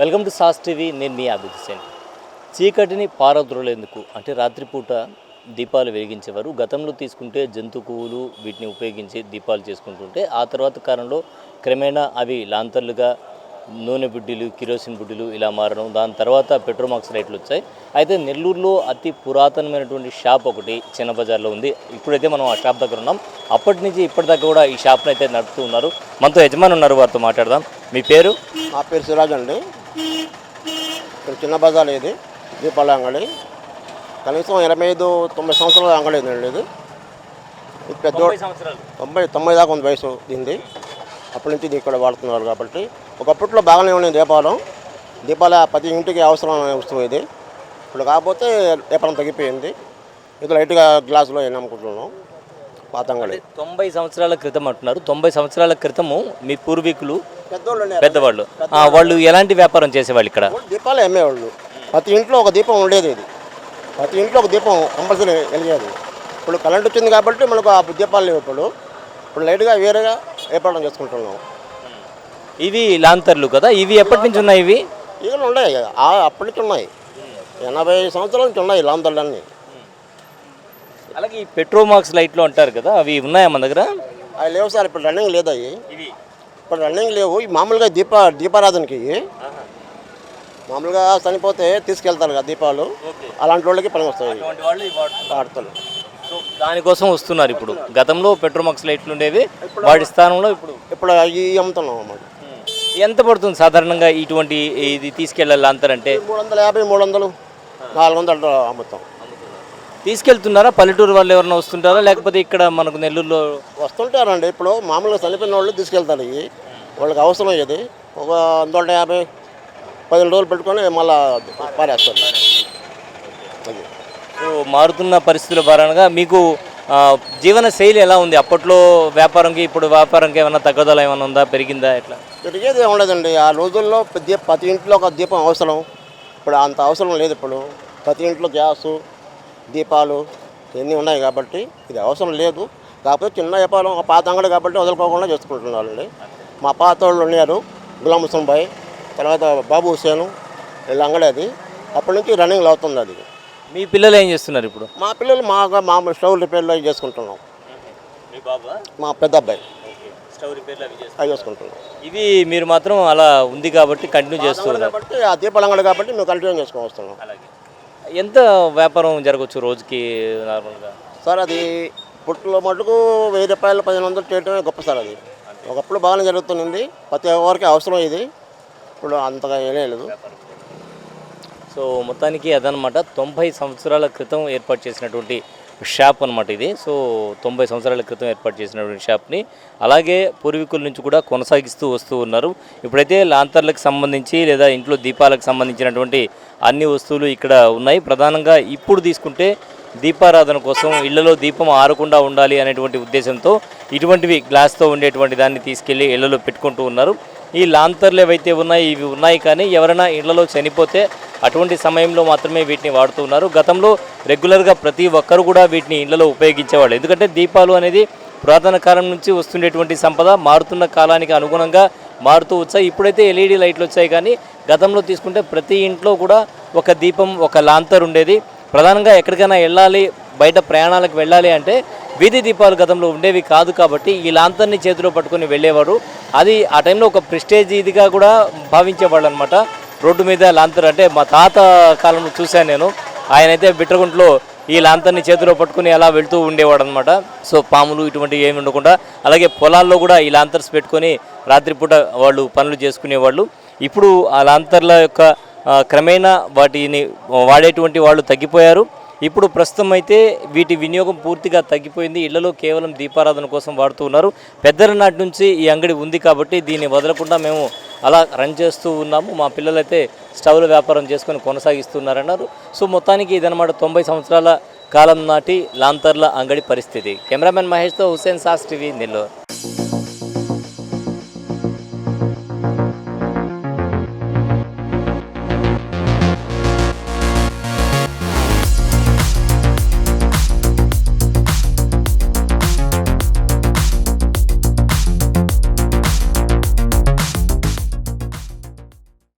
Welcome to sauce TV. నేను మీ అభిజిత్ చీకటిని పారద్రోలేందుకు అంటే రాత్రిపూట దీపాలు వెలిగించేవారు. గతంలో తీసుకుంటే జంతు వీటిని ఉపయోగించి దీపాలు చేసుకుంటుంటే ఆ తర్వాత కాలంలో క్రమేణా అవి లాంతర్లుగా నూనె బుడ్డీలు కిరోసిన్ బుడ్డీలు ఇలా మారడం దాని తర్వాత పెట్రోమాక్స్ రైట్లు వచ్చాయి. అయితే నెల్లూరులో అతి పురాతనమైనటువంటి షాప్ ఒకటి చిన్న బజార్లో ఉంది. ఇప్పుడైతే మనం ఆ షాప్ దగ్గర ఉన్నాం. అప్పటి నుంచి ఇప్పటిదాకా కూడా ఈ షాప్ని అయితే నడుపుతూ ఉన్నారు. మనతో యజమాని ఉన్నారు వారితో మాట్లాడదాం. మీ పేరు? నా పేరు సిరాజ్ అండి. ఇక్కడ చిన్న బజార్ ఇది దీపాల అంగడి. కనీసం ఇరవై ఐదు తొంభై సంవత్సరాల అంగడి అండి ఇది. పెద్ద సంవత్సరాలు. తొంభై తొంభై దాకా ఉంది వయసు దీనిది. అప్పటి నుంచి ఇక్కడ వాడుతున్నారు కాబట్టి. ఒకప్పట్లో బాగానే ఉన్నాయి దీపాలు దీపాల ప్రతి ఇంటికి అవసరమైన వస్తువు ఇది. ఇప్పుడు కాకపోతే దీపాలం తగ్గిపోయింది. ఇది లైట్గా గ్లాసులో ఏం అమ్ముకుంటున్నాం పాత అంగడి తొంభై సంవత్సరాల క్రితం అంటున్నారు. తొంభై సంవత్సరాల క్రితము మీ పూర్వీకులు పెద్దవాళ్ళు. వాళ్ళు ఎలాంటి వ్యాపారం చేసేవాళ్ళు ఇక్కడ? దీపాలు అమ్మేవాళ్ళు. ప్రతి ఇంట్లో ఒక దీపం ఉండేది ఇది. ప్రతి ఇంట్లో ఒక దీపం కంపల్సరీ వెలిగేది. ఇప్పుడు కరెంట్ వచ్చింది కాబట్టి మనకు ఆ దీపాలు లేవు ఇప్పుడు. ఇప్పుడు లైట్గా వేరేగా ఏర్పాటు చేసుకుంటున్నాం. ఇవి లాంతర్లు కదా? ఇవి ఎప్పటి నుంచి ఉన్నాయి ఇవి? ఈగలు ఉన్నాయి. అప్పటి నుంచి ఉన్నాయి. ఎనభై సంవత్సరాల నుంచి ఉన్నాయి లాంతర్లన్నీ. అలాగే ఈ పెట్రోమాక్స్ లైట్లు అంటారు కదా అవి ఉన్నాయా మన దగ్గర? అవి లేవు సార్ ఇప్పుడు రన్నింగ్ లేదు అవి. ఇప్పుడు రన్నింగ్ లేవు. ఈ మామూలుగా దీప దీపారాధనకి మామూలుగా చనిపోతే తీసుకెళ్తారు కదా దీపాలు. అలాంటి వాళ్ళకి పని వస్తాయి. వాడతారు సో దానికోసం వస్తున్నారు ఇప్పుడు. గతంలో పెట్రోమాక్స్ లైట్లు ఉండేవి వాటి స్థానంలో ఇప్పుడు. ఇప్పుడు అవి అమ్ముతున్నాం అన్నమాట. ఎంత పడుతుంది సాధారణంగా ఇటువంటి ఇది తీసుకెళ్ళాలి లాంతర్ అంటే మూడు వందల యాభై మూడు వందలు నాలుగు వందలు అమ్ముతాం. తీసుకెళ్తున్నారా? పల్లెటూరు వాళ్ళు ఎవరైనా వస్తుంటారా? లేకపోతే ఇక్కడ మనకు నెల్లూరులో వస్తుంటారండి. ఇప్పుడు మామూలుగా చనిపోయిన వాళ్ళు తీసుకెళ్తారు ఇవి. వాళ్ళకి అవసరం ఇది ఒక నూట యాభై పదిహేను రోజులు పెట్టుకొని మళ్ళా పారేస్తారు. అది సో మారుతున్న పరిస్థితుల పరంగా మీకు ఆ, జీవన శైలి ఎలా ఉంది? అప్పట్లో వ్యాపారంకి ఇప్పుడు వ్యాపారంకి ఏమైనా తగ్గుదల ఏమైనా ఉందా? పెరిగిందా? ఎట్లా? తిరిగేది ఏం ఉండదండి. ఆ రోజుల్లో ప్రతి ప్రతి ఇంట్లో ఒక దీపం అవసరం. ఇప్పుడు అంత అవసరం లేదు ఇప్పుడు. ప్రతి ఇంట్లో గ్యాసు దీపాలు ఇవన్నీ ఉన్నాయి కాబట్టి ఇది అవసరం లేదు. కాకపోతే చిన్న వ్యాపారం ఒక పాత అంగడి కాబట్టి వదులుకోకుండా చేసుకుంటున్నారండి. మా పాత వాళ్ళు ఉన్నారు గులాం హుస్సేన్ భాయ్ తర్వాత బాబు హుస్సేను వీళ్ళ అంగడి అది. అప్పటి నుంచి రన్నింగ్ అవుతుంది అది. మీ పిల్లలు ఏం చేస్తున్నారు ఇప్పుడు? మా పిల్లలు మా మా స్టవ్ రిపేర్లు అవి చేసుకుంటున్నాం. మీ బాబా? మా పెద్ద అబ్బాయి. స్టవ్ రిపేర్లు అవి చేసుకుంటున్నాం. ఇవి మీరు మాత్రం అలా ఉంది కాబట్టి కంటిన్యూ చేస్తూ ఉన్నారు కాబట్టి ఆ దీపాల అంగడి కాబట్టి మేము కంటిన్యూ చేసుకొని వస్తున్నాం. అలాగే. ఎంత వ్యాపారం జరగచ్చు రోజుకి నార్మల్గా? సార్ అది పుట్టులో మటుకు వెయ్యి రూపాయలు పదిహేను వందలు చేయడమే గొప్ప సార్ అది. ఒకప్పుడు బాగానే జరుగుతుంది ప్రతి ఒక్కరికి అవసరం ఇది. ఇప్పుడు అంతగా ఏలేదు సో మొత్తానికి అదనమాట. తొంభై సంవత్సరాల క్రితం ఏర్పాటు చేసినటువంటి షాప్ అనమాట ఇది. సో తొంభై సంవత్సరాల క్రితం ఏర్పాటు చేసినటువంటి షాప్ని. అలాగే పూర్వీకుల నుంచి కూడా కొనసాగిస్తూ వస్తూ ఉన్నారు. ఇప్పుడైతే లాంతర్లకు సంబంధించి లేదా ఇంట్లో దీపాలకు సంబంధించినటువంటి అన్ని వస్తువులు ఇక్కడ ఉన్నాయి. ప్రధానంగా ఇప్పుడు తీసుకుంటే దీపారాధన కోసం ఇళ్ళలో దీపం ఆరకుండా ఉండాలి అనేటువంటి ఉద్దేశంతో ఇటువంటివి గ్లాస్తో ఉండేటువంటి దాన్ని తీసుకెళ్ళి ఇళ్ళలో పెట్టుకుంటూ ఉన్నారు. ఈ లాంతర్లు ఏవైతే ఉన్నాయి ఇవి ఉన్నాయి కానీ ఎవరైనా ఇళ్ళలో చనిపోతే అటువంటి సమయంలో మాత్రమే వీటిని వాడుతూ ఉన్నారు. గతంలో రెగ్యులర్గా ప్రతి ఒక్కరు కూడా వీటిని ఇళ్ళలో ఉపయోగించేవాళ్ళు. ఎందుకంటే దీపాలు అనేది పురాతన కాలం నుంచి వస్తుండేటువంటి సంపద మారుతున్న కాలానికి అనుగుణంగా మారుతూ వచ్చాయి. ఇప్పుడైతే ఎల్ఈడి లైట్లు వచ్చాయి కానీ గతంలో తీసుకుంటే ప్రతి ఇంట్లో కూడా ఒక దీపం ఒక లాంతర్ ఉండేది. ప్రధానంగా ఎక్కడికైనా వెళ్ళాలి బయట ప్రయాణాలకు వెళ్ళాలి అంటే వీధి దీపాలు గతంలో ఉండేవి కాదు కాబట్టి ఈ లాంతర్ని చేతిలో పట్టుకొని వెళ్ళేవారు. అది ఆ టైంలో ఒక ప్రిస్టేజ్ ఇదిగా కూడా భావించేవాళ్ళు అనమాట రోడ్డు మీద లాంతర్ అంటే మా తాత కాలంలో చూశాను నేను. ఆయన అయితే బిట్రగుంట్లో ఈ లాంతర్ని చేతిలో పట్టుకుని అలా వెళ్తూ ఉండేవాడు అనమాట సో పాములు ఇటువంటివి ఏమి ఉండకుండా అలాగే పొలాల్లో కూడా ఈ లాంతర్స్ పెట్టుకొని రాత్రిపూట వాళ్ళు పనులు చేసుకునేవాళ్ళు. ఇప్పుడు ఆ లాంతర్ల యొక్క క్రమేణా వాటిని వాడేటువంటి వాళ్ళు తగ్గిపోయారు. ఇప్పుడు ప్రస్తుతం అయితే వీటి వినియోగం పూర్తిగా తగ్గిపోయింది. ఇళ్ళలో కేవలం దీపారాధన కోసం వాడుతూ ఉన్నారు. పెద్దల నాటి నుంచి ఈ అంగడి ఉంది కాబట్టి దీన్ని వదలకుండా మేము అలా రన్ చేస్తూ ఉన్నాము. మా పిల్లలైతే స్టవ్ల వ్యాపారం చేసుకొని కొనసాగిస్తున్నారన్నారు. సో మొత్తానికి ఇదనమాట తొంభై సంవత్సరాల కాలం నాటి లాంతర్ల అంగడి పరిస్థితి. కెమెరామెన్ మహేష్తో హుస్సేన్ సాస్ టీవీ నెల్లూరు.